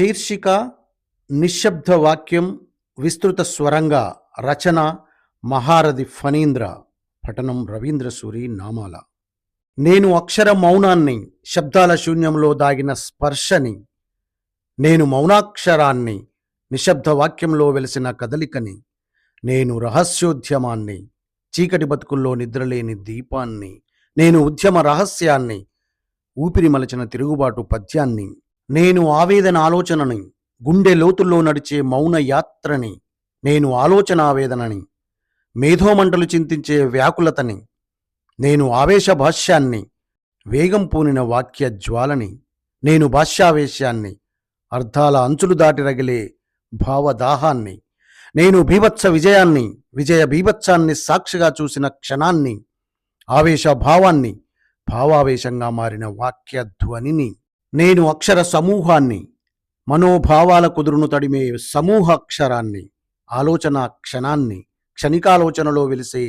శీర్షిక నిశ్శబ్ద వాక్యం విస్తృత స్వరంగా రచన మహారథి ఫణీంద్ర పఠనం రవీంద్ర సూరి నామాల. నేను అక్షర మౌనాన్ని శబ్దాల శూన్యంలో దాగిన స్పర్శని నేను మౌనాక్షరాన్ని నిశ్శబ్ద వాక్యంలో వెలిసిన కదలికని నేను రహస్యోద్యమాన్ని చీకటి బతుకుల్లో నిద్రలేని దీపాన్ని నేను ఉద్యమ రహస్యాన్ని ఊపిరి మలచిన తిరుగుబాటు పద్యాన్ని నేను ఆవేదన ఆలోచనని గుండె లోతుల్లో నడిచే మౌన యాత్రని నేను ఆలోచన ఆవేదనని మేధోమంటలు చింతించే వ్యాకులతని నేను ఆవేశ భాష్యాన్ని వేగం పూనిన వాక్య జ్వాలని నేను భాష్యావేశాన్ని అర్థాల అంచులు దాటి రగిలే భావదాహాన్ని నేను బీభత్స విజయాన్ని విజయ బీభత్సాన్ని సాక్షిగా చూసిన క్షణాన్ని ఆవేశ భావాన్ని భావావేశంగా మారిన వాక్య ధ్వనిని. నేను అక్షర సమూహాన్ని మనోభావాల కుదురును తడిమే సమూహ అక్షరాన్ని ఆలోచన క్షణాన్ని క్షణికాలోచనలో వెలిసే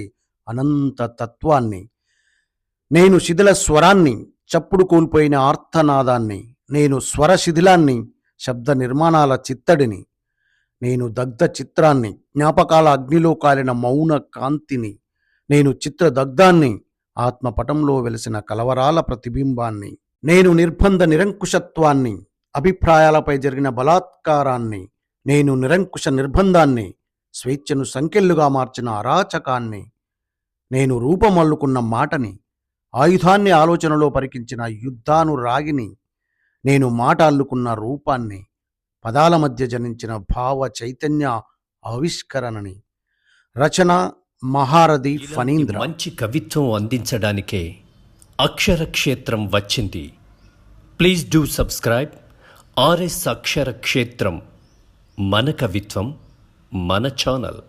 అనంత తత్వాన్ని నేను శిథిల స్వరాన్ని చప్పుడు కోల్పోయిన ఆర్తనాదాన్ని నేను స్వర శిథిలాన్ని శబ్ద నిర్మాణాల చిత్తడిని నేను దగ్ధ చిత్రాన్ని జ్ఞాపకాల అగ్నిలో కాలిన మౌన కాంతిని నేను చిత్ర దగ్ధాన్ని ఆత్మపటంలో వెలిసిన కలవరాల ప్రతిబింబాన్ని నేను నిర్బంధ నిరంకుశత్వాన్ని అభిప్రాయాలపై జరిగిన బలాత్కారాన్ని నేను నిరంకుశ నిర్బంధాన్ని స్వేచ్ఛను సంకెళ్ళుగా మార్చిన అరాచకాన్ని నేను రూపమల్లుకున్న మాటని ఆయుధాన్ని ఆలోచనలో పరికించిన యుద్ధాను రాగిని నేను మాట అల్లుకున్న రూపాన్ని పదాల మధ్య జనించిన భావ చైతన్య ఆవిష్కరణని. రచన మహారథి ఫణీంద్ర. మంచి కవిత్వం అందించడానికే అక్షరక్షేత్రం వచ్చింది. Please do subscribe RS Aksharakshetram మన కవిత్వం మన ఛానల్